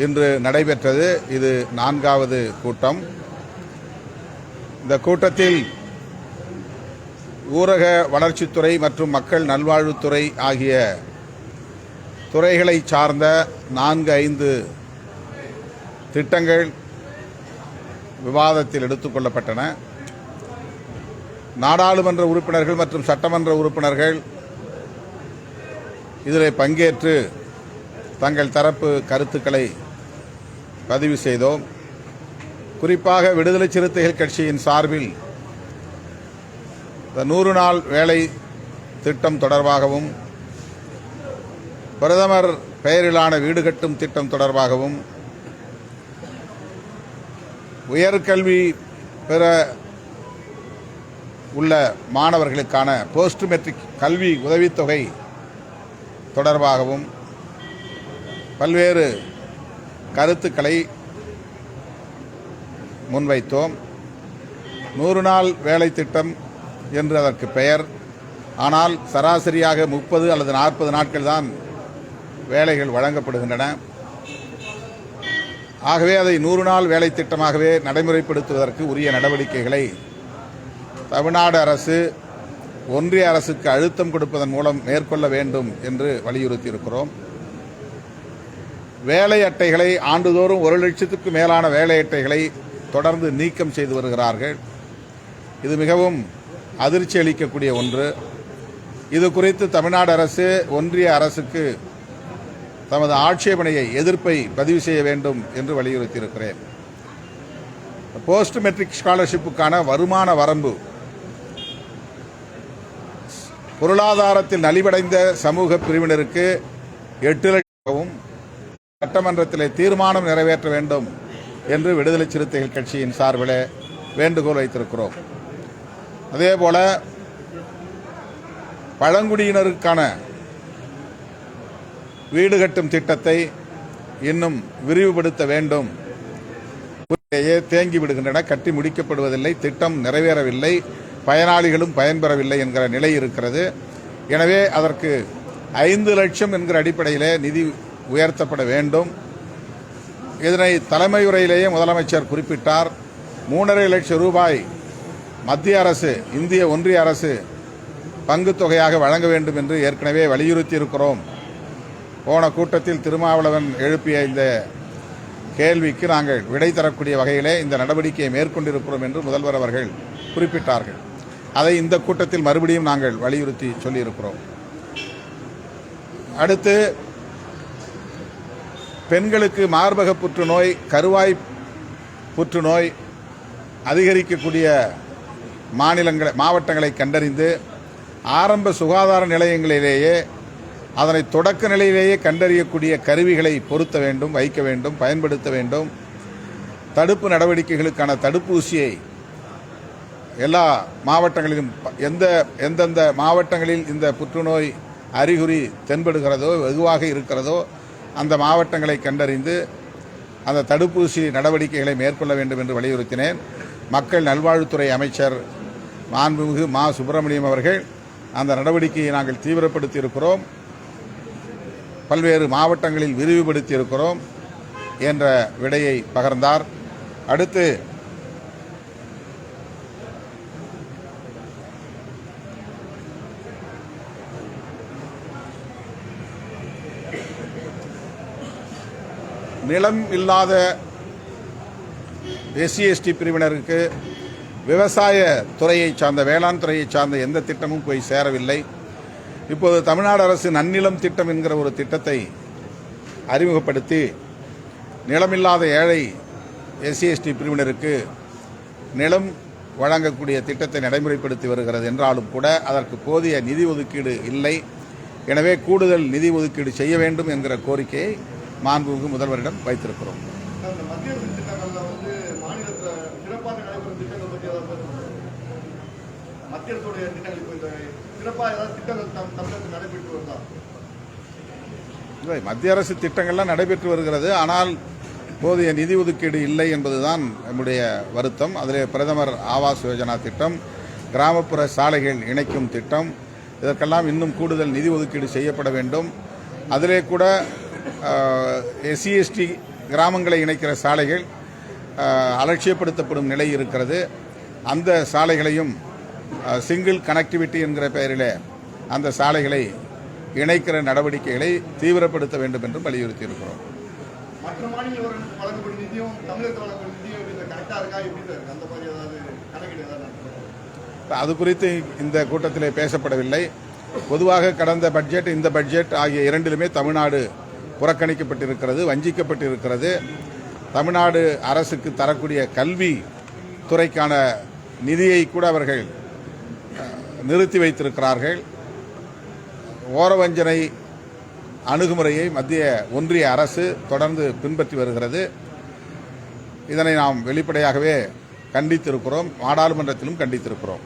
இன்று நடைபெற்றது இது நான்காவது கூட்டம். இந்த கூட்டத்தில் ஊரக வளர்ச்சித்துறை மற்றும் மக்கள் நல்வாழ்வுத்துறை ஆகிய துறைகளை சார்ந்த நான்கு ஐந்து திட்டங்கள் விவாதத்தில் எடுத்துக்கொள்ளப்பட்டன நாடாளுமன்ற உறுப்பினர்கள் மற்றும் சட்டமன்ற உறுப்பினர்கள் இதில் பங்கேற்று தங்கள் தரப்பு கருத்துக்களை பதிவு செய்தோம். குறிப்பாக விடுதலை சிறுத்தைகள் கட்சியின் சார்பில் இந்த நூறு நாள் வேலை திட்டம் தொடர்பாகவும் பிரதமர் பெயரிலான வீடு கட்டும் திட்டம் தொடர்பாகவும் உயர்கல்வி பெற உள்ள மாணவர்களுக்கான போஸ்ட் மெட்ரிக் கல்வி உதவித்தொகை தொடர்பாகவும் பல்வேறு கருத்துக்களை முன்வைத்தோம். நூறு நாள் வேலை திட்டம் என்று அதற்கு பெயர். ஆனால் சராசரியாக முப்பது அல்லது நாற்பது நாட்கள் தான் வேலைகள் வழங்கப்படுகின்றன. ஆகவே அதை நூறு நாள் வேலை திட்டமாகவே நடைமுறைப்படுத்துவதற்கு உரிய நடவடிக்கைகளை தமிழ்நாடு அரசு ஒன்றிய அரசுக்கு அழுத்தம் கொடுப்பதன் மூலம் மேற்கொள்ள வேண்டும் என்று வலியுறுத்தியிருக்கிறோம். வேலை அட்டைகளை ஆண்டுதோறும் ஒரு லட்சத்துக்கு மேலான வேலை அட்டைகளை தொடர்ந்து நீக்கம் செய்து வருகிறார்கள். இது மிகவும் அதிர்ச்சி அளிக்கக்கூடிய ஒன்று. இது குறித்து தமிழ்நாடு அரசு ஒன்றிய அரசுக்கு தமது ஆட்சேபனையை எதிர்ப்பை பதிவு செய்ய வேண்டும் என்று வலியுறுத்தியிருக்கிறேன். போஸ்ட் மெட்ரிக் ஸ்காலர்ஷிப்புக்கான வருமான வரம்பு பொருளாதாரத்தில் நலிவடைந்த சமூக பிரிவினருக்கு எட்டு லட்சமாகவும் சட்டமன்றத்திலே தீர்மானம் நிறைவேற்ற வேண்டும் என்று விடுதலை சிறுத்தைகள் கட்சியின் சார்பில் வேண்டுகோள் வைத்திருக்கிறோம். அதேபோல பழங்குடியினருக்கான வீடு கட்டும் திட்டத்தை இன்னும் விரிவுபடுத்த வேண்டும். தேங்கி விடுகின்றன கட்டி முடிக்கப்படுவதில்லை திட்டம் நிறைவேறவில்லை பயனாளிகளும் பயன்பெறவில்லை என்கிற நிலை இருக்கிறது. எனவே அதற்கு ஐந்து லட்சம் என்கிற அடிப்படையிலே நிதி உயர்த்தப்பட வேண்டும். இதனை தலைமை உரையிலேயே முதலமைச்சர் குறிப்பிட்டார். மூன்றரை லட்சம் ரூபாய் மத்திய அரசு இந்திய ஒன்றிய அரசு பங்கு தொகையாக வழங்க வேண்டும் என்று ஏற்கனவே வலியுறுத்தி இருக்கிறோம் போன கூட்டத்தில் திருமாவளவன் எழுப்பிய இந்த கேள்விக்கு நாங்கள் விடை தரக்கூடிய வகையிலே இந்த நடவடிக்கையை மேற்கொண்டிருக்கிறோம் என்று முதல்வர் அவர்கள் குறிப்பிட்டார்கள். அதை இந்த கூட்டத்தில் மறுபடியும் நாங்கள் வலியுறுத்தி சொல்லியிருக்கிறோம். அடுத்து பெண்களுக்கு மார்பக புற்றுநோய் கருவாய் புற்றுநோய் அதிகரிக்கக்கூடிய மாநிலங்களை மாவட்டங்களை கண்டறிந்து ஆரம்ப சுகாதார நிலையங்களிலேயே அதனை தொடக்க நிலையிலேயே கண்டறியக்கூடிய கருவிகளை பொருத்த வேண்டும் வைக்க வேண்டும் பயன்படுத்த வேண்டும். தடுப்பு நடவடிக்கைகளுக்கான தடுப்பூசியை எல்லா மாவட்டங்களிலும் ப- எந்த எந்தெந்த மாவட்டங்களில் இந்த புற்றுநோய் அறிகுறி தென்படுகிறதோ வெகுவாக இருக்கிறதோ அந்த மாவட்டங்களை கண்டறிந்து அந்த தடுப்பூசி நடவடிக்கைகளை மேற்கொள்ள வேண்டும் என்று வலியுறுத்தினேன். மக்கள் நல்வாழ்வுத்துறை அமைச்சர் மாண்புமிகு மா. சுப்பிரமணியம் அவர்கள் அந்த நடவடிக்கையை நாங்கள் தீவிரப்படுத்தி இருக்கிறோம் பல்வேறு மாவட்டங்களில் விரிவுபடுத்தி இருக்கிறோம் என்ற விடையை பகர்ந்தார். அடுத்து நிலம் இல்லாத எஸ்சி எஸ்டி பிரிவினருக்கு விவசாய துறையை சார்ந்த வேளாண் துறையை சார்ந்த எந்த திட்டமும் போய் சேரவில்லை. இப்போது தமிழ்நாடு அரசு நன்னிலம் திட்டம் என்கிற ஒரு திட்டத்தை அறிமுகப்படுத்தி நிலமில்லாத ஏழை எஸ்சி எஸ்டி பிரிவினருக்கு நிலம் வழங்கக்கூடிய திட்டத்தை நடைமுறைப்படுத்தி வருகிறது என்றாலும் கூட அதற்கு போதிய நிதி ஒதுக்கீடு இல்லை. எனவே கூடுதல் நிதி ஒதுக்கீடு செய்ய வேண்டும் என்கிற கோரிக்கையை மாண்புமிகு முதல்வரிடம் வைத்திருக்கிறோம். இல்லை மத்திய அரசு திட்டங்கள்லாம் நடைபெற்று வருகிறது. ஆனால் போதிய நிதி ஒதுக்கீடு இல்லை என்பதுதான் நம்முடைய வருத்தம். அதிலே பிரதமர் ஆவாஸ் யோஜனா திட்டம் கிராமப்புற சாலைகள் இணைக்கும் திட்டம் இதற்கெல்லாம் இன்னும் கூடுதல் நிதி ஒதுக்கீடு செய்யப்பட வேண்டும். அதிலே கூட எஸ்சி எஸ்டி கிராமங்களை இணைக்கிற சாலைகள் அலட்சியப்படுத்தப்படும் நிலை இருக்கிறது அந்த சாலைகளையும் சிங்கிள் கனெக்டிவிட்டி என்கிற பெயரில் அந்த சாலைகளை இணைக்கிற நடவடிக்கைகளை தீவிரப்படுத்த வேண்டும் என்றும் வலியுறுத்தி இருக்கிறோம் மற்ற மாநிலங்களுக்கு வழங்கப்படும் நிதியும் தமிழகத்தில் வழங்கப்படும் நிதியும் இது கரெக்டாக இருக்கா எப்படி சார் இருக்கு? அந்த மாதிரி ஏதாவது கணக்கீடு ஏதாவது நடக்குதா? அது குறித்து இந்த கூட்டத்திலே பேசப்படவில்லை பொதுவாக கடந்த பட்ஜெட் இந்த பட்ஜெட் ஆகிய இரண்டிலுமே தமிழ்நாடு புறக்கணிக்கப்பட்டிருக்கிறது வஞ்சிக்கப்பட்டிருக்கிறது. தமிழ்நாடு அரசுக்கு தரக்கூடிய கல்வி துறைக்கான நிதியை கூட அவர்கள் நிறுத்தி வைத்திருக்கிறார்கள். ஓரவஞ்சனை அணுகுமுறையை மத்திய ஒன்றிய அரசு தொடர்ந்து பின்பற்றி வருகிறது. இதனை நாம் வெளிப்படையாகவே கண்டித்திருக்கிறோம் நாடாளுமன்றத்திலும் கண்டித்திருக்கிறோம்.